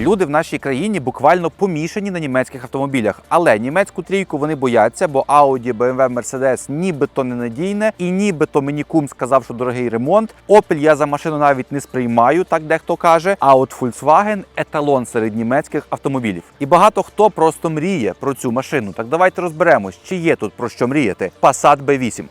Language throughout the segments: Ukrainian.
Люди в нашій країні буквально помішані на німецьких автомобілях, але німецьку трійку вони бояться, бо Audi, BMW, Mercedes нібито ненадійне, і нібито мені кум сказав, що дорогий ремонт. Opel я за машину навіть не сприймаю, так дехто каже. А от Volkswagen – еталон серед німецьких автомобілів. І багато хто просто мріє про цю машину. Так давайте розберемось, чи є тут про що мріяти. Passat B8.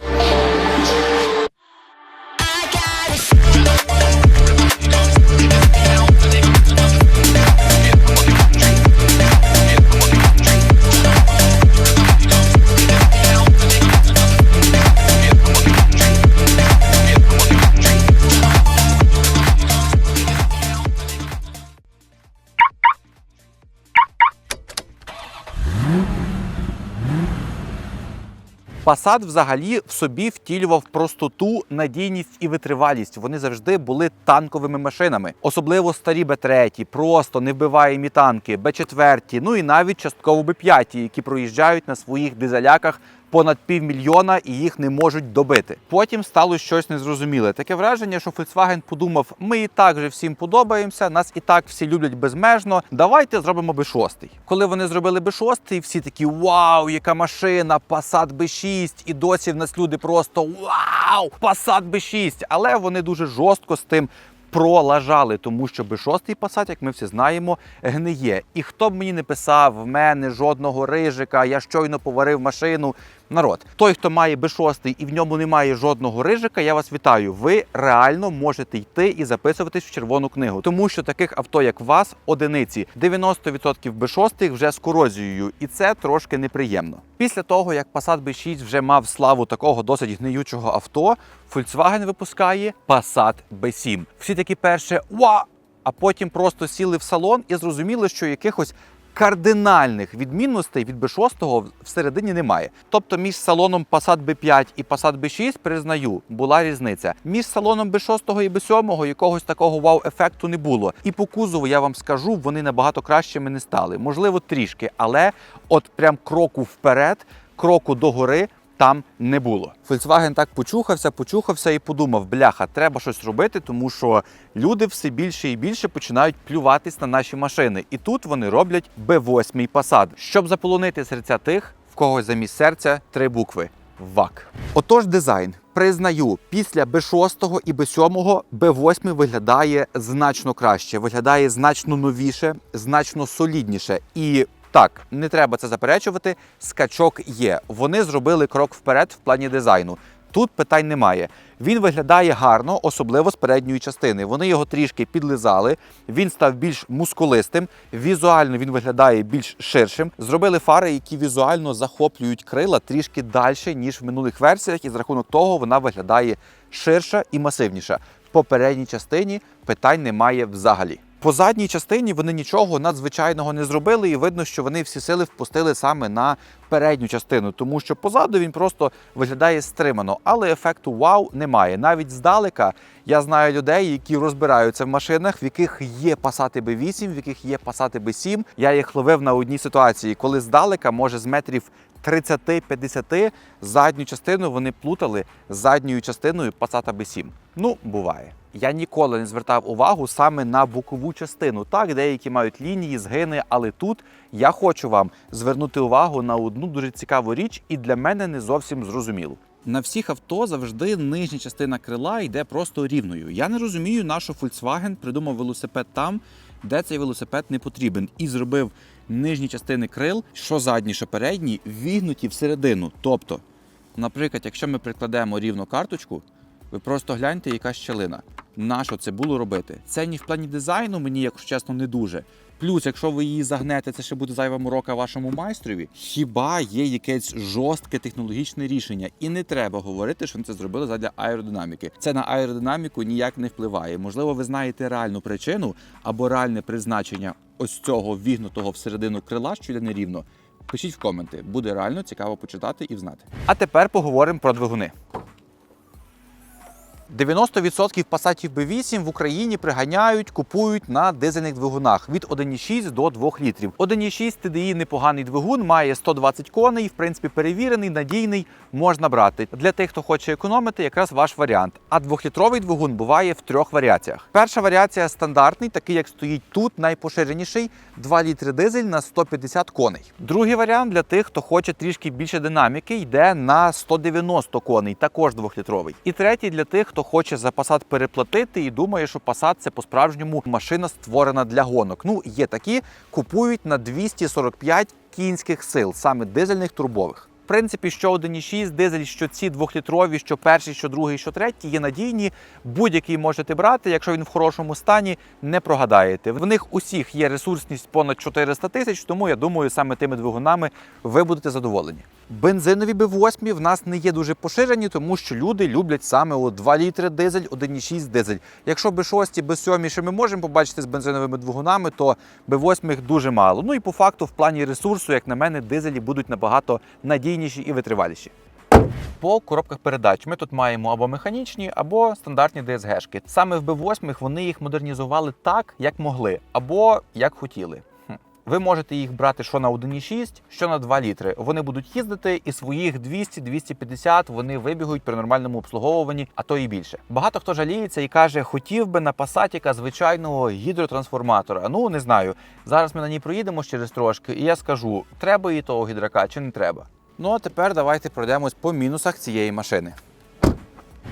Passat взагалі в собі втілював простоту, надійність і витривалість. Вони завжди були танковими машинами. Особливо старі Б3, просто невбиваємі танки, Б4, ну і навіть частково Б5, які проїжджають на своїх дизеляках понад півмільйона і їх не можуть добити. Потім стало щось незрозуміле. Таке враження, що Volkswagen подумав: ми і так же всім подобаємося, нас і так всі люблять безмежно. Давайте зробимо B6. Коли вони зробили B6, всі такі вау, яка машина, Passat B6, і досі в нас люди просто вау, Passat B6. Але вони дуже жорстко з тим пролажали, тому що B6 Passat, як ми всі знаємо, гниє. І хто б мені не писав, в мене жодного рижика, я щойно поварив машину. Народ, той, хто має B6 і в ньому немає жодного рижика, я вас вітаю. Ви реально можете йти і записуватись в червону книгу, тому що таких авто, як вас, одиниці 90% B6 вже з корозією, і це трошки неприємно. Після того, як Passat B6 вже мав славу такого досить гниючого авто, Volkswagen випускає Passat B7. Всі такі перше ва, а потім просто сіли в салон і зрозуміли, що якихось кардинальних відмінностей від B6 всередині немає. Тобто між салоном Passat B5 і Passat B6, признаю, була різниця. Між салоном B6 і B7 якогось такого вау-ефекту не було. І по кузову я вам скажу, вони набагато кращими не стали. Можливо, трішки, але от прям кроку вперед, кроку догори там не було. Volkswagen так почухався, почухався і подумав: бляха, треба щось робити, тому що люди все більше і більше починають плюватись на наші машини. І тут вони роблять B8 Passat, щоб заполонити серця тих, в кого замість серця три букви ВАК. Отож, дизайн. Признаю, після B6 і B7 B8 виглядає значно краще, виглядає значно новіше, значно солідніше. І так, не треба це заперечувати. Скачок є. Вони зробили крок вперед в плані дизайну. Тут питань немає. Він виглядає гарно, особливо з передньої частини. Вони його трішки підлизали. Він став більш мускулистим. Візуально він виглядає більш ширшим. Зробили фари, які візуально захоплюють крила трішки далі, ніж в минулих версіях, і з рахунок того вона виглядає ширша і масивніша. В попередній частині питань немає взагалі. По задній частині вони нічого надзвичайного не зробили, і видно, що вони всі сили впустили саме на передню частину, тому що позаду він просто виглядає стримано, але ефекту вау немає. Навіть здалека я знаю людей, які розбираються в машинах, в яких є Passat B8, в яких є Passat B7. Я їх ловив на одній ситуації, коли здалека може з метрів 30-50 задню частину вони плутали з задньою частиною Passat B7. Ну, буває. Я ніколи не звертав увагу саме на бокову частину. Так, деякі мають лінії, згини, але тут я хочу вам звернути увагу на одну дуже цікаву річ, і для мене не зовсім зрозумілу. На всіх авто завжди нижня частина крила йде просто рівною. Я не розумію, на що Volkswagen придумав велосипед там, де цей велосипед не потрібен, і зробив нижні частини крил, що задні, що передні, вігнуті всередину. Тобто, наприклад, якщо ми прикладемо рівно карточку, ви просто гляньте, яка щелина. Нащо це було робити? Це ні в плані дизайну, мені, якщо чесно, не дуже. Плюс, якщо ви її загнете, це ще буде зайва морока вашому майстрові. Хіба є якесь жорстке технологічне рішення? І не треба говорити, що це зробили задля аеродинаміки. Це на аеродинаміку ніяк не впливає. Можливо, ви знаєте реальну причину або реальне призначення ось цього вігнутого всередину крила, що йде нерівно. Пишіть в коменти, буде реально цікаво почитати і взнати. А тепер поговоримо про двигуни. 90% пасатів B8 в Україні приганяють, купують на дизельних двигунах від 1,6 до 2 літрів. 1,6 TDI непоганий двигун, має 120 коней, в принципі, перевірений, надійний, можна брати. Для тих, хто хоче економити, якраз ваш варіант. А двохлітровий двигун буває в трьох варіаціях. Перша варіація стандартний, такий як стоїть тут, найпоширеніший 2 літри дизель на 150 коней. Другий варіант для тих, хто хоче трішки більше динаміки, йде на 190 коней, також двохлітровий. І третій для тих, хто хоче за Passat переплатити і думає, що Passat це по-справжньому машина створена для гонок. Ну, є такі, купують на 245 кінських сил, саме дизельних турбових. В принципі, що 1,6 дизель, що ці двохлітрові, що перший, що другий, що третій, є надійні. Будь-який можете брати, якщо він в хорошому стані, не прогадаєте. В них усіх є ресурсність понад 400 тисяч, тому я думаю, саме тими двигунами ви будете задоволені. Бензинові B8 в нас не є дуже поширені, тому що люди люблять саме о 2 літри дизель, 1,6 дизель. Якщо B6, B7 ще ми можемо побачити з бензиновими двигунами, то B8 дуже мало. Ну і по факту, в плані ресурсу, як на мене, дизелі будуть набагато надійніші і витриваліші. По коробках передач ми тут маємо або механічні, або стандартні DSG-шки. Саме в B8 вони їх модернізували так, як могли, або як хотіли. Ви можете їх брати що на 1,6, що на 2 літри. Вони будуть їздити і своїх 200-250 вони вибігають при нормальному обслуговуванні, а то і більше. Багато хто жаліється і каже, хотів би на пасатіка звичайного гідротрансформатора. Ну не знаю. Зараз ми на ній проїдемо через трошки, і я скажу, треба їй того гідрака чи не треба. Ну а тепер давайте пройдемось по мінусах цієї машини.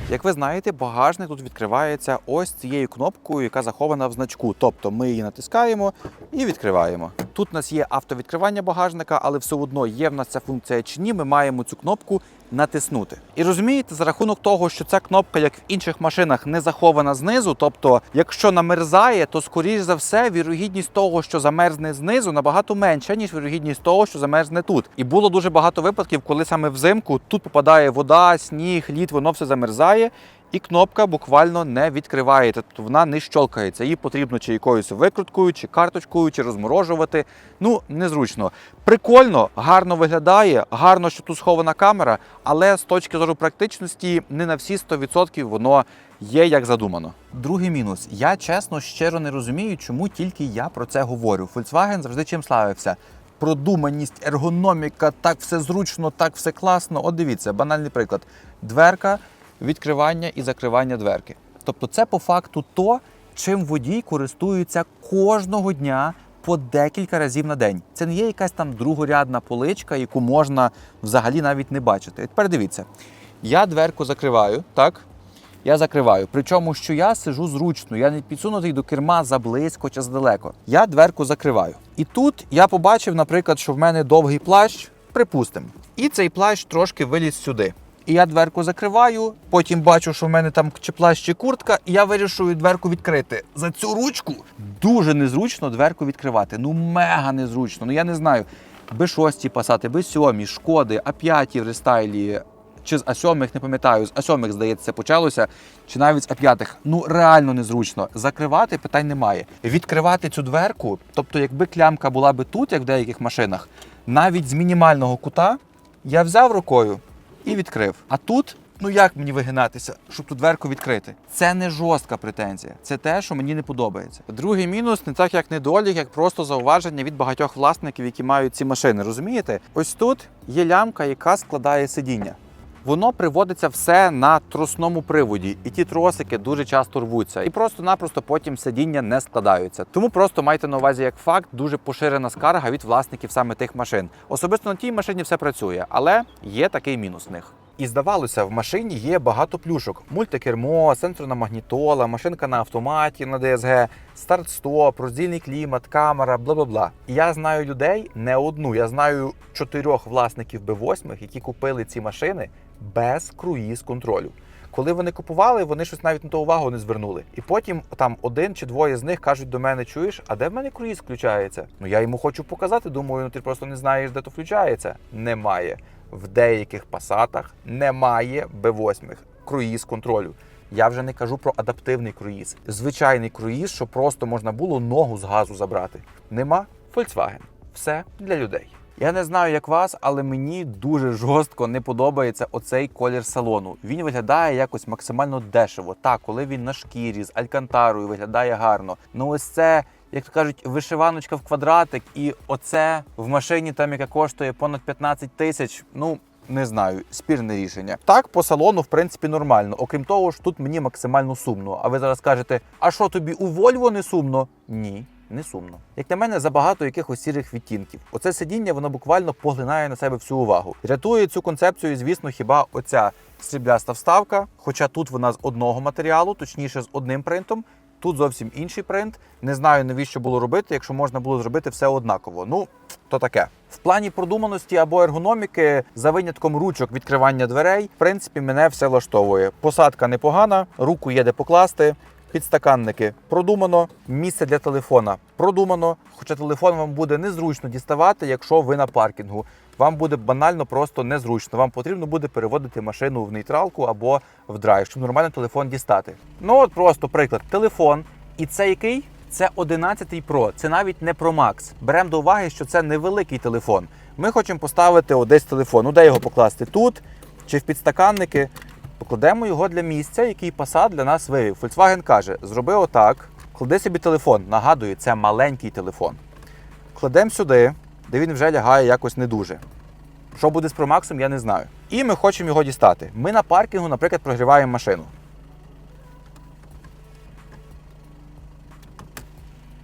Як ви знаєте, багажник тут відкривається ось цією кнопкою, яка захована в значку. Тобто ми її натискаємо і відкриваємо. Тут у нас є автовідкривання багажника, але все одно є в нас ця функція чи ні, ми маємо цю кнопку натиснути. І розумієте, за рахунок того, що ця кнопка, як в інших машинах, не захована знизу. Тобто, якщо намерзає, то скоріш за все вірогідність того, що замерзне знизу, набагато менша, ніж вірогідність того, що замерзне тут. І було дуже багато випадків, коли саме взимку тут попадає вода, сніг, лід, воно все замерзає. І кнопка буквально не відкривається, тобто вона не щолкається. Її потрібно чи якоюсь викруткою, чи карточкою, чи розморожувати. Ну, незручно. Прикольно, гарно виглядає, гарно, що тут схована камера, але з точки зору практичності не на всі 100% воно є як задумано. Другий мінус. Я чесно щиро не розумію, чому тільки я про це говорю. Volkswagen завжди чим славився. Продуманість, ергономіка, так все зручно, так все класно. От дивіться, банальний приклад. Дверка, відкривання і закривання дверки. Тобто, це по факту то, чим водій користується кожного дня по декілька разів на день. Це не є якась там другорядна поличка, яку можна взагалі навіть не бачити. І тепер дивіться, я дверку закриваю, так? Я закриваю. Причому, що я сижу зручно, я не підсунутий до керма заблизько чи здалеко. Я дверку закриваю. І тут я побачив, наприклад, що в мене довгий плащ, припустимо. І цей плащ трошки виліз сюди. І я дверку закриваю, потім бачу, що в мене там чи плащ, чи куртка, і я вирішую дверку відкрити. За цю ручку дуже незручно дверку відкривати. Ну мега незручно. Ну я не знаю. Б6 пасати, Б7, шкоди, А5 в рестайлі, чи з А7, не пам'ятаю, з А7, здається, почалося, чи навіть з А5. Ну реально незручно. Закривати питань немає. Відкривати цю дверку, тобто, якби клямка була би тут, як в деяких машинах, навіть з мінімального кута, я взяв рукою і відкрив. А тут. Ну як мені вигинатися, щоб ту дверку відкрити? Це не жорстка претензія, це те, що мені не подобається. Другий мінус не так як недолік, як просто зауваження від багатьох власників, які мають ці машини. Розумієте? Ось тут є лямка, яка складає сидіння. Воно приводиться все на тросному приводі, і ті тросики дуже часто рвуться, і просто-напросто потім сидіння не складаються. Тому просто майте на увазі як факт дуже поширена скарга від власників саме тих машин. Особисто на тій машині все працює, але є такий мінус в них. І здавалося, в машині є багато плюшок: мультикермо, сенсорна магнітола, машинка на автоматі на DSG, старт-стоп, роздільний клімат, камера, бла бла бла. Я знаю людей не одну. Я знаю чотирьох власників B8, які купили ці машини без круїз контролю. Коли вони купували, вони щось навіть на то увагу не звернули. І потім там один чи двоє з них кажуть до мене: чуєш, а де в мене круїз включається? Ну я йому хочу показати. Думаю, ну ти просто не знаєш, де то включається. Немає. В деяких пасатах немає Б8 круїз контролю. Я вже не кажу про адаптивний круїз. Звичайний круїз, що просто можна було ногу з газу забрати. Нема Volkswagen. Все для людей. Я не знаю, як вас, але мені дуже жорстко не подобається оцей колір салону. Він виглядає якось максимально дешево. Так, коли він на шкірі з алькантарою виглядає гарно. Ну ось це, як то кажуть, вишиваночка в квадратик, і оце в машині, там яка коштує понад 15 тисяч. Ну. Не знаю, спірне рішення. Так, по салону, в принципі, нормально. Окрім того ж, тут мені максимально сумно. А ви зараз кажете, а що тобі у Вольво не сумно? Ні, не сумно. Як на мене, забагато якихось сірих відтінків. Оце сидіння воно буквально поглинає на себе всю увагу. Рятує цю концепцію, звісно, хіба оця срібляста вставка. Хоча тут вона з одного матеріалу, точніше з одним принтом. Тут зовсім інший принт. Не знаю, навіщо було робити, якщо можна було зробити все однаково. Ну, то таке. В плані продуманості або ергономіки, за винятком ручок відкривання дверей, в принципі, мене все влаштовує. Посадка непогана, руку є де покласти. Підстаканники продумано, місце для телефона продумано. Хоча телефон вам буде незручно діставати, якщо ви на паркінгу. Вам буде банально просто незручно. Вам потрібно буде переводити машину в нейтралку або в драйв, щоб нормально телефон дістати. Ну от просто приклад: телефон. І це який? Це 11 Pro, це навіть не Pro Max. Беремо до уваги, що це невеликий телефон. Ми хочемо поставити одесь телефон. Ну де його покласти? Тут чи в підстаканники. Покладемо його для місця, який Passat для нас вивів. Volkswagen каже: зроби отак, клади собі телефон. Нагадую, це маленький телефон. Кладемо сюди, де він вже лягає якось не дуже. Що буде з Max, я не знаю. І ми хочемо його дістати. Ми на паркінгу, наприклад, прогріваємо машину.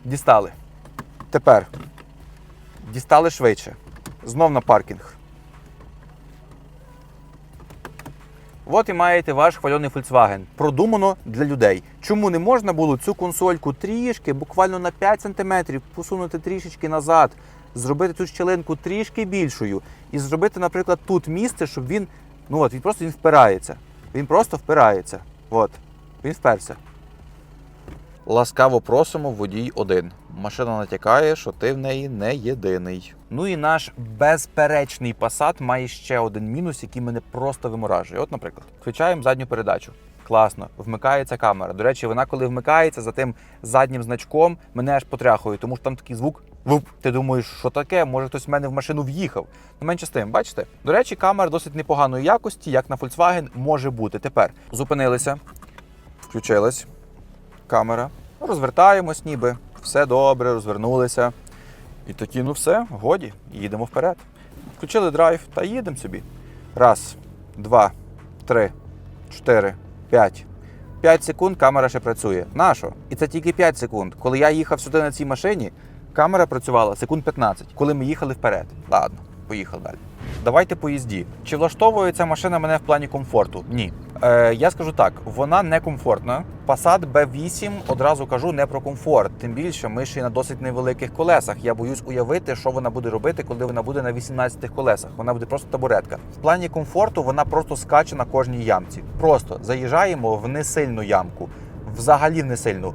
Дістали. Тепер дістали швидше. Знов на паркінг. От і маєте ваш хвальоний Volkswagen. Продумано для людей. Чому не можна було цю консольку трішки, буквально на 5 см, посунути трішечки назад, зробити цю щелинку трішки більшою і зробити, наприклад, тут місце, щоб він. Ну от, він просто він впирається. Він просто впирається. От, він вперся. Ласкаво просимо водій 1. Машина натякає, що ти в неї не єдиний. Ну і наш безперечний Passat має ще один мінус, який мене просто виморажує. От, наприклад, включаємо задню передачу. Класно, вмикається камера. До речі, вона коли вмикається за тим заднім значком, мене аж потряхує, тому що там такий звук. Вуп. Ти думаєш, що таке? Може хтось в мене в машину в'їхав. Ну менше з тим, бачите? До речі, камера досить непоганої якості, як на Volkswagen може бути. Тепер зупинилися, включилась камера. Розвертаємось, ніби все добре, розвернулися. І такі, ну все, годі, їдемо вперед. Включили драйв та їдемо собі. Раз, два, три, чотири, п'ять. П'ять секунд камера ще працює. Нащо? І це тільки 5 секунд. Коли я їхав сюди на цій машині, камера працювала секунд 15, коли ми їхали вперед. Ладно, поїхали далі. Давайте по їзді. Чи влаштовує ця машина мене в плані комфорту? Ні. Е, я скажу так, вона не комфортна. Passat B8 одразу кажу не про комфорт. Тим більше ми ще й на досить невеликих колесах. Я боюсь уявити, що вона буде робити, коли вона буде на 18 колесах. Вона буде просто табуретка. В плані комфорту вона просто скаче на кожній ямці. Просто заїжджаємо в несильну ямку, взагалі в несильну.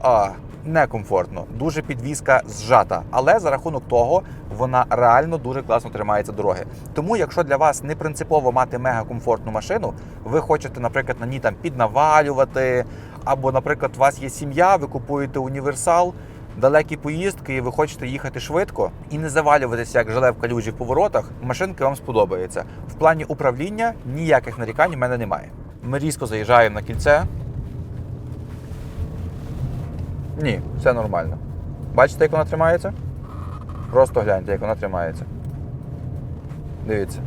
А, некомфортно, дуже підвізка зжата, але за рахунок того вона реально дуже класно тримається дороги. Тому, якщо для вас не принципово мати мегакомфортну машину, ви хочете, наприклад, на ній там піднавалювати, або, наприклад, у вас є сім'я, ви купуєте універсал. Далекі поїздки, і ви хочете їхати швидко і не завалюватися як желе в калюжі в поворотах, машинки вам сподобається. В плані управління ніяких нарікань в мене немає. Ми різко заїжджаємо на кільце. Ні, все нормально. Бачите, як вона тримається? Просто гляньте, як вона тримається. Дивіться.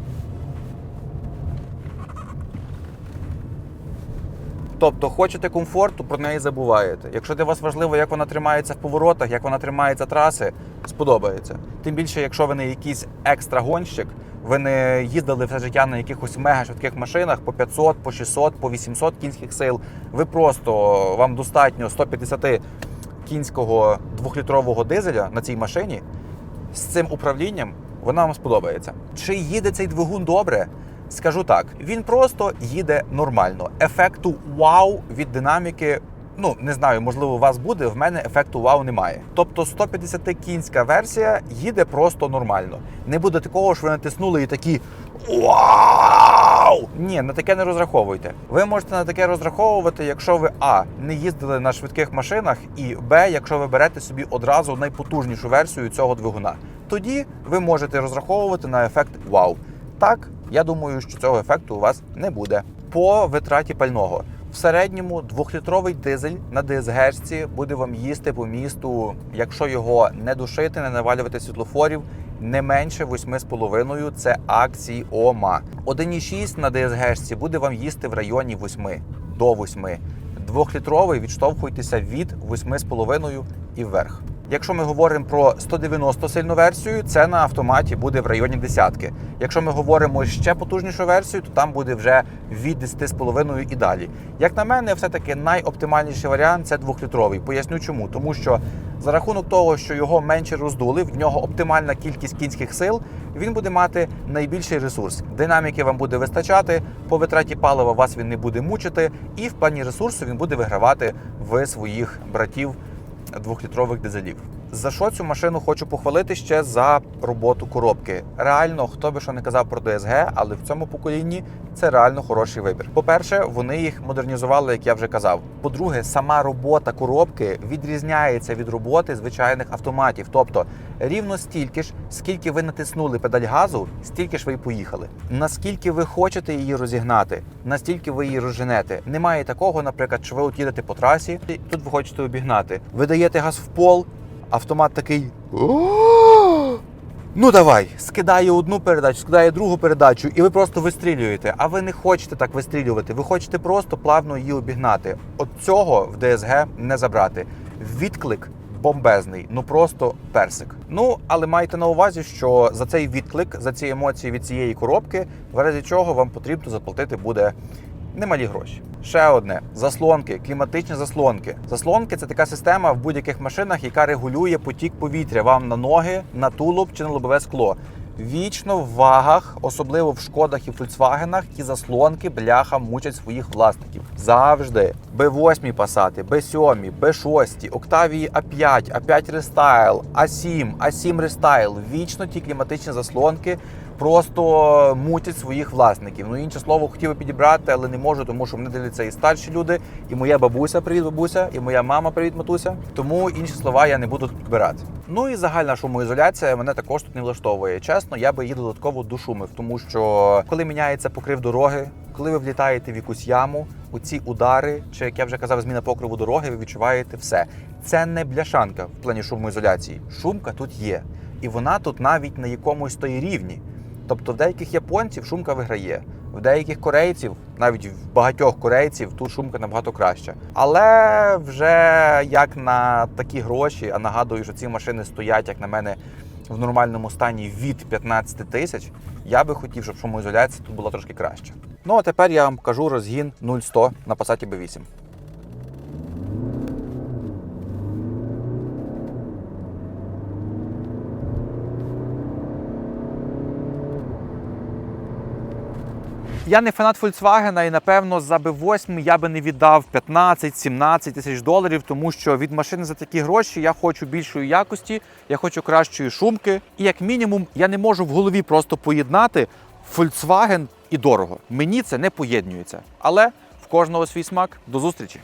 Тобто, хочете комфорту, про неї забуваєте. Якщо для вас важливо, як вона тримається в поворотах, як вона тримається траси, сподобається. Тим більше, якщо ви не якийсь екстра гонщик, ви не їздили все життя на якихось мега швидких машинах по 500, по 600, по 800 кінських сил. Ви просто вам достатньо 150 кінського двохлітрового дизеля на цій машині з цим управлінням вона вам сподобається. Чи їде цей двигун добре? Скажу так, він просто їде нормально. Ефекту вау від динаміки. Ну, не знаю, можливо, у вас буде. В мене ефекту вау немає. Тобто 150 кінська версія їде просто нормально. Не буде такого, що ви натиснули і такі Вау! Ні, на таке не розраховуйте. Ви можете на таке розраховувати, якщо ви А. Не їздили на швидких машинах, і Б, якщо ви берете собі одразу найпотужнішу версію цього двигуна. тоді ви можете розраховувати на ефект вау. Так, я думаю, що цього ефекту у вас не буде. По витраті пального. В середньому двохлітровий дизель на ДСГшці буде вам їсти по місту, якщо його не душити, не навалювати світлофорів, не менше 8,5 – це акції ОМА. 1,6 на дизгерці буде вам їсти в районі 8 до 8. Двохлітровий відштовхуйтеся від 8,5 і вверх. Якщо ми говоримо про 190 сильну версію, це на автоматі буде в районі десятки. Якщо ми говоримо ще потужнішу версію, то там буде вже від 10,5 і далі. Як на мене, все-таки найоптимальніший варіант це двохлітровий. Поясню чому. Тому що за рахунок того, що його менше роздули, в нього оптимальна кількість кінських сил, він буде мати найбільший ресурс. Динаміки вам буде вистачати, по витраті палива вас він не буде мучити, і в плані ресурсу він буде вигравати в своїх братів двохлітрових дизелів. За що цю машину хочу похвалити ще за роботу коробки. Реально, хто би що не казав про DSG, але в цьому поколінні це реально хороший вибір. По-перше, вони їх модернізували, як я вже казав. По-друге, сама робота коробки відрізняється від роботи звичайних автоматів. Тобто рівно стільки ж, скільки ви натиснули педаль газу, стільки ж ви й поїхали. Наскільки ви хочете її розігнати, настільки ви її розженете. Немає такого, наприклад, що ви от їдете по трасі, і тут ви хочете обігнати. Ви даєте газ в пол, автомат такий. Ну давай, скидає одну передачу, скидає другу передачу, і ви просто вистрілюєте. А ви не хочете так вистрілювати. Ви хочете просто плавно її обігнати. От цього в ДСГ не забрати. Відклик бомбезний, ну просто персик. Ну але майте на увазі, що за цей відклик, за ці емоції від цієї коробки, в разі чого вам потрібно заплатити буде немалі гроші. Ще одне заслонки, кліматичні заслонки. Заслонки це така система в будь-яких машинах, яка регулює потік повітря вам на ноги, на тулуб чи на лобове скло. Вічно в вагах, особливо в шкодах і фольксвагенах, ті заслонки бляха мучать своїх власників. Завжди. Б8 пасати, Б7, Б6, Octavia А5, А5 Restyle, А7, А7 Restyle. Вічно ті кліматичні заслонки просто мутять своїх власників. Ну інше слово хотів би підібрати, але не можу, тому що мене дивляться і старші люди, і моя бабуся, привіт, бабуся, і моя мама, привіт, матуся. Тому інші слова я не буду тут підбирати. Ну і загальна шумоізоляція мене також тут не влаштовує. Чесно, я би її додатково дошумив, тому що коли міняється покрив дороги, коли ви влітаєте в якусь яму, у ці удари, чи як я вже казав, зміна покриву дороги, ви відчуваєте все. Це не бляшанка в плані шумоізоляції. Шумка тут є, і вона тут навіть на якомусь той рівні. Тобто в деяких японців шумка виграє, в деяких корейців, навіть в багатьох корейців, тут шумка набагато краща. Але вже як на такі гроші, а нагадую, що ці машини стоять, як на мене, в нормальному стані від 15 тисяч, я би хотів, щоб шумоізоляція тут була трошки краща. Ну а тепер я вам кажу розгін 0-100 на Passat B8. Я не фанат Volkswagen і напевно за B8 я би не віддав 15-17 тисяч доларів, тому що від машини за такі гроші я хочу більшої якості, я хочу кращої шумки. І як мінімум я не можу в голові просто поєднати Volkswagen і дорого. Мені це не поєднується. Але в кожного свій смак. До зустрічі!